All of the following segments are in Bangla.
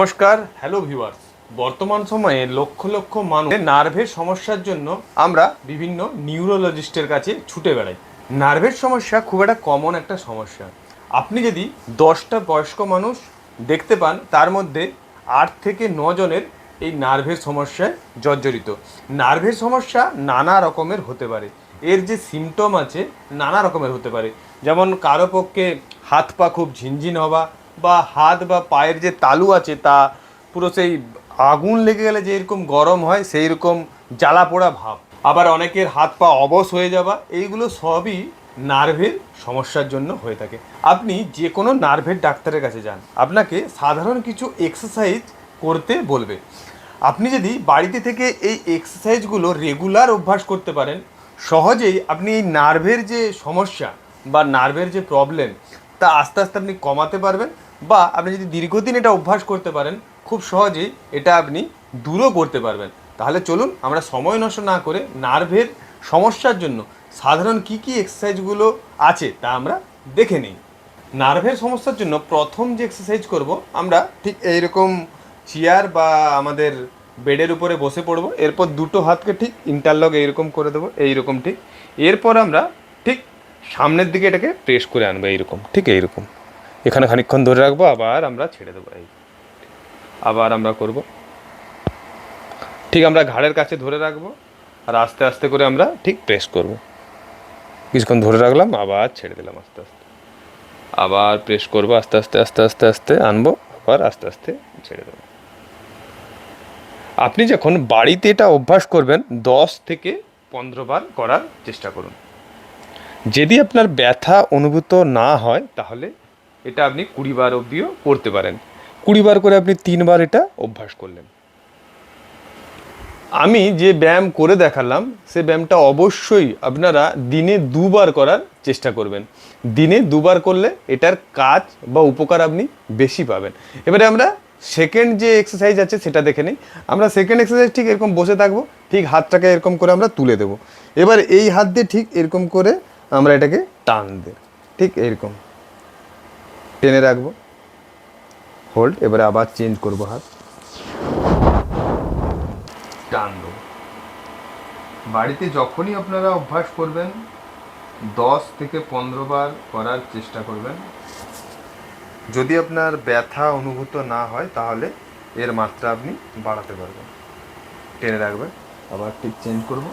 নমস্কার হ্যালো ভিউয়ার্স বর্তমান সময়ে লক্ষ লক্ষ মানুষ নার্ভের সমস্যার জন্য আমরা বিভিন্ন নিউরোলজিস্টের কাছে ছুটে বেড়াই। নার্ভের সমস্যা খুব একটা কমন একটা সমস্যা। আপনি যদি দশটা বয়স্ক মানুষ দেখতে পান, তার মধ্যে আট থেকে জনের এই নার্ভের সমস্যায় জর্জরিত। নার্ভের সমস্যা নানা রকমের হতে পারে। এর যে সিমটম আছে, নানা রকমের হতে পারে। যেমন কারও পক্ষে হাত পা খুব ঝিনঝিন হওয়া বা হাত বা পায়ের যে তালু আছে তা পুরো সেই আগুন লেগে গেলে যে এরকম গরম হয়, সেই রকম জ্বালা পোড়া ভাব। আবার অনেকের হাত পা অবশ হয়ে যাওয়া, এইগুলো সবই নার্ভের সমস্যার জন্য হয়ে থাকে। আপনি যে কোনো নার্ভের ডাক্তারের কাছে যান। আপনাকে সাধারণ কিছু এক্সারসাইজ করতে বলবে। আপনি যদি বাড়িতে থেকে এই এক্সারসাইজগুলো রেগুলার অভ্যাস করতে পারেন, সহজেই আপনি এই নার্ভের যে সমস্যা বা নার্ভের যে প্রবলেম তা আস্তে আস্তে আপনি কমাতে পারবেন। বা আপনি যদি দীর্ঘদিন এটা অভ্যাস করতে পারেন, খুব সহজেই এটা আপনি দূরও করতে পারবেন। তাহলে চলুন আমরা সময় নষ্ট না করে নার্ভের সমস্যার জন্য সাধারণ কি কি এক্সারসাইজগুলো আছে তা আমরা দেখে নিই। নার্ভের সমস্যার জন্য প্রথম যে এক্সারসাইজ করব, আমরা ঠিক এইরকম চেয়ার বা আমাদের বেডের উপরে বসে পড়ব, এরপর দুটো হাতকে ঠিক ইন্টারলক এইরকম করে দেবো, এইরকম ঠিক। এরপর আমরা ঠিক সামনের দিকে এটাকে প্রেস করে আনব এইরকম, ঠিক এইরকম। এখানে খানিকক্ষণ ধরে রাখব, আবার আমরা ছেড়ে দেবো। এই আবার আমরা করব। ঠিক আমরা ঘাড়ের কাছে ধরে রাখব আর আস্তে আস্তে করে আমরা ঠিক প্রেস করব। কিছুক্ষণ ধরে রাখলাম, আবার ছেড়ে দিলাম আস্তে আস্তে। আবার প্রেস করব, আস্তে আস্তে আস্তে আস্তে আস্তে আনব, আবার আস্তে আস্তে ছেড়ে দেবো। আপনি যখন বাড়িতে এটা অভ্যাস করবেন, দশ থেকে পনেরো বার করার চেষ্টা করুন। যদি আপনার ব্যথা অনুভূত না হয়, তাহলে এটা আপনি কুড়ি বার অবধিও করতে পারেন। কুড়ি বার করে আপনি তিনবার এটা অভ্যাস করলেন। আমি যে ব্যায়াম করে দেখালাম সে ব্যায়ামটা অবশ্যই আপনারা দিনে দুবার করার চেষ্টা করবেন। দিনে দুবার করলে এটার কাজ বা উপকার আপনি বেশি পাবেন। এবারে আমরা সেকেন্ড যে এক্সারসাইজ আছে সেটা দেখে নিই। আমরা সেকেন্ড এক্সারসাইজ ঠিক এরকম বসে থাকব ঠিক হাতটাকে এরকম করে আমরা তুলে দেবো। এবার এই হাত দিয়ে ঠিক এরকম করে আমরা এটাকে টান দেব। ঠিক এরকম। টেনে রাখব। হোল্ড এবারে আবার চেঞ্জ করব হাত। টান বাড়িতে যখনই আপনারা অভ্যাস করবেন, দশ থেকে পনেরো বার করার চেষ্টা করবেন। যদি আপনার ব্যথা অনুভূত না হয়, তাহলে এর মাত্রা আপনি বাড়াতে পারবেন। টেনে রাখবেন। আবার ঠিক চেঞ্জ করব।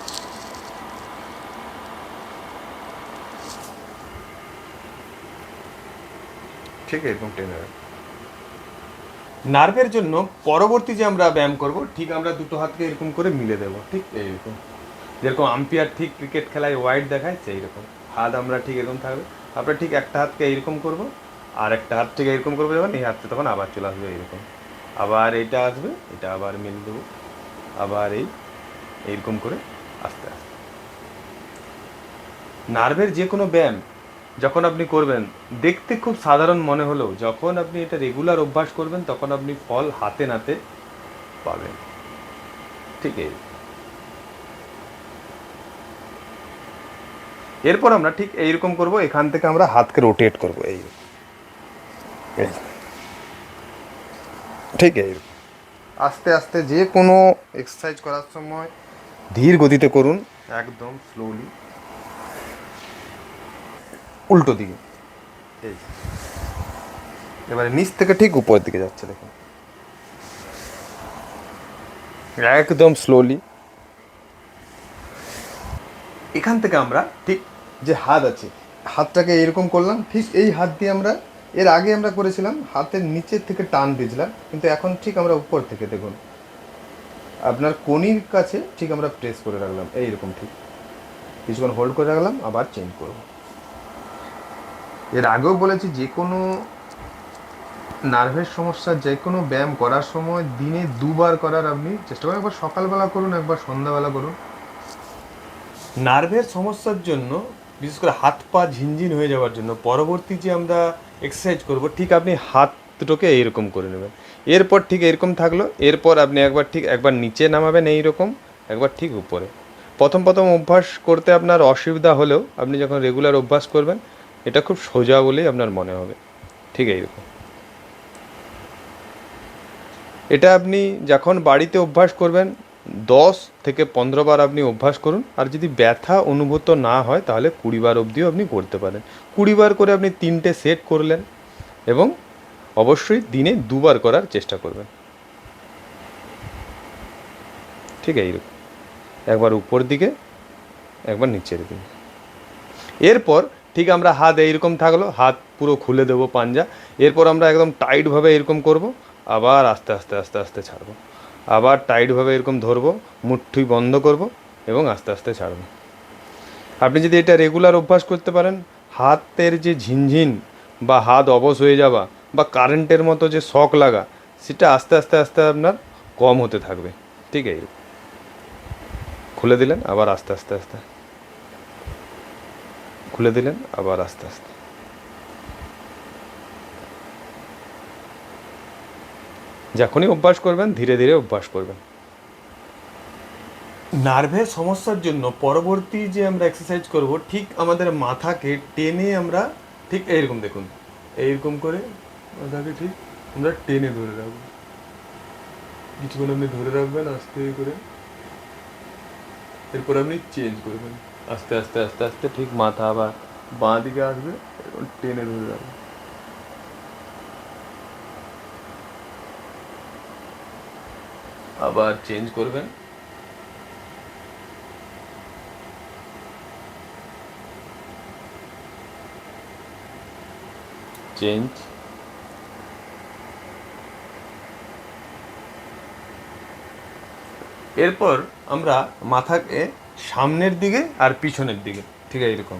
ঠিক এরকম টেনে রাখবেন নার্ভের জন্য পরবর্তী যে আমরা ব্যায়াম করব, ঠিক আমরা দুটো হাতকে এরকম করে মিলে দেবো, ঠিক এইরকম। যেরকম আম্পায়ার ঠিক ক্রিকেট খেলায় ওয়াইড দেখায় সেই রকম হাত আমরা ঠিক এরকম থাকবে। আমরা ঠিক একটা হাতকে এইরকম করব, আর একটা হাত থেকে এরকম করব যখন, এই হাতটা তখন আবার চলে আসবে এইরকম। আবার এইটা আসবে, এটা আবার মিলে দেবো। আবার এই, এইরকম করে আস্তে আস্তে। নার্ভের যে কোনো ব্যায়াম যখন আপনি করবেন, দেখতে খুব সাধারণ মনে হলেও যখন আপনি এটা রেগুলার অভ্যাস করবেন, তখন আপনি ফল হাতে নাতে পাবেন। ঠিক এই। এরপর আমরা ঠিক এইরকম করব, এখান থেকে আমরা হাতকে রোটেট করব, এই। এই। ঠিক এইরকম আস্তে আস্তে যে কোনো এক্সারসাইজ করার সময় ধীর গতিতে করুন, একদম স্লোলি উল্টো দিকে। এই। এবারে নিচ থেকে ঠিক উপরের দিকে যাচ্ছে, দেখুন। একদম স্লোলি এখান থেকে আমরা ঠিক যে হাত আছে, হাতটাকে এরকম করলাম, ঠিক এই হাত দিয়ে আমরা, এর আগে আমরা করেছিলাম, হাতের নিচের থেকে টান দিয়েছিলাম, কিন্তু এখন ঠিক আমরা উপর থেকে, দেখুন। আপনার কনির কাছে ঠিক আমরা প্রেস করে রাখলাম, এইরকম ঠিক। কিছুক্ষণ হোল্ড করে রাখলাম, আবার চেঞ্জ করব। এর আগেও বলেছি যে কোনো নার্ভের সমস্যা, যে কোনো ব্যায়াম করার সময় দিনে দুবার করার আপনি চেষ্টা করুন। একবার সকালবেলা করুন, একবার সন্ধ্যাবেলা করুন। নার্ভের সমস্যার জন্য, বিশেষ করে হাত পা ঝিনঝিন হয়ে যাওয়ার জন্য পরবর্তী যে আমরা এক্সারসাইজ করব, ঠিক আপনি হাত দুটোকে এইরকম করে নেবেন। এরপর ঠিক এরকম থাকল, এরপর আপনি একবার ঠিক একবার নিচে নামাবেন এইরকম, একবার ঠিক উপরে। প্রথম প্রথম অভ্যাস করতে আপনার অসুবিধা হলেও আপনি যখন রেগুলার অভ্যাস করবেন এটা খুব সোজা বলেই আপনার মনে হবে। ঠিক এইরকম। এটা আপনি যখন বাড়িতে অভ্যাস করবেন, দশ থেকে পনেরো বার আপনি অভ্যাস করুন, আর যদি ব্যথা অনুভূত না হয়, তাহলে কুড়ি বার অবধিও আপনি করতে পারেন। কুড়ি বার করে আপনি তিনটে সেট করলেন এবং অবশ্যই দিনে দুবার করার চেষ্টা করবেন। ঠিক এইরকম। একবার উপর দিকে, একবার নিচের দিকে। এরপর ঠিক আমরা হাত এইরকম থাকল, হাত পুরো খুলে দেবো পাঞ্জা। এরপর আমরা একদম টাইটভাবে এরকম করব, আবার আস্তে আস্তে আস্তে আস্তে ছাড়বো। আবার টাইটভাবে এরকম ধরবো, মুঠি বন্ধ করব এবং আস্তে আস্তে ছাড়বো। আপনি যদি এটা রেগুলার অভ্যাস করতে পারেন, হাতের যে ঝিনঝিন বা হাত অবশ হয়ে যাওয়া বা কারেন্টের মতো যে শক লাগা, সেটা আস্তে আস্তে আস্তে আপনার কম হতে থাকবে। ঠিক আছে খুলে দিলেন, আবার আস্তে আস্তে আস্তে। খুলে দিলেন, আবার আস্তে আস্তে। যখনই অভ্যাস করবেন, ধীরে ধীরে অভ্যাস করবেন। নার্ভের সমস্যার জন্য পরবর্তী যে আমরা এক্সারসাইজ করব, ঠিক আমাদের মাথাকে টেনে আমরা, ঠিক এইরকম দেখুন। এইরকম করে মাথাকে ঠিক আমরা টেনে ধরে রাখব। কিছুক্ষণ আপনি ধরে রাখবেন, আস্তে করে। এরপর আপনি চেঞ্জ করবেন। আস্তে আস্তে আস্তে আস্তে ঠিক মাথা আবার বাঁ দিকে আসবে টেনে ধরে যাবে। আবার চেঞ্জ করবেন। চেঞ্জ এরপর আমরা মাথাকে সামনের দিকে আর পিছনের দিকে। ঠিক আছে এরকম।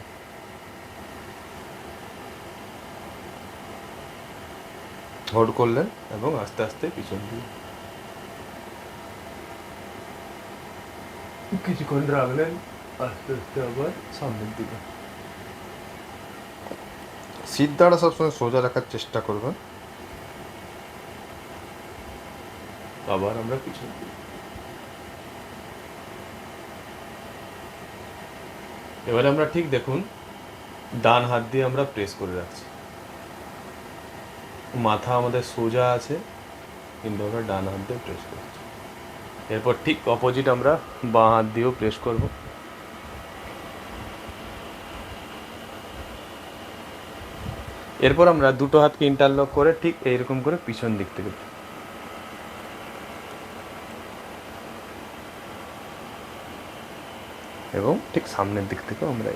হোল্ড করলেন এবং আস্তে আস্তে পিছন দিকে। কিছুক্ষণ রাখলেন আস্তে আস্তে আবার সামনের দিকে। সিদ্ধাটা সবসময় সোজা রাখার চেষ্টা করবেন। আবার আমরা পিছন দিকে। এবারে আমরা ঠিক দেখুন, ডান হাত দিয়ে আমরা প্রেস করে রাখছি। মাথা আমাদের সোজা আছে, কিন্তু আমরা ডান হাত দিয়ে প্রেস করছি। এরপর ঠিক অপোজিট আমরা বাঁ হাত দিয়েও প্রেস করব। এরপর আমরা দুটো হাতকে ইন্টারলক করে ঠিক এইরকম করে পিছন দিক থেকে এবং ঠিক সামনের দিক থেকেও আমরা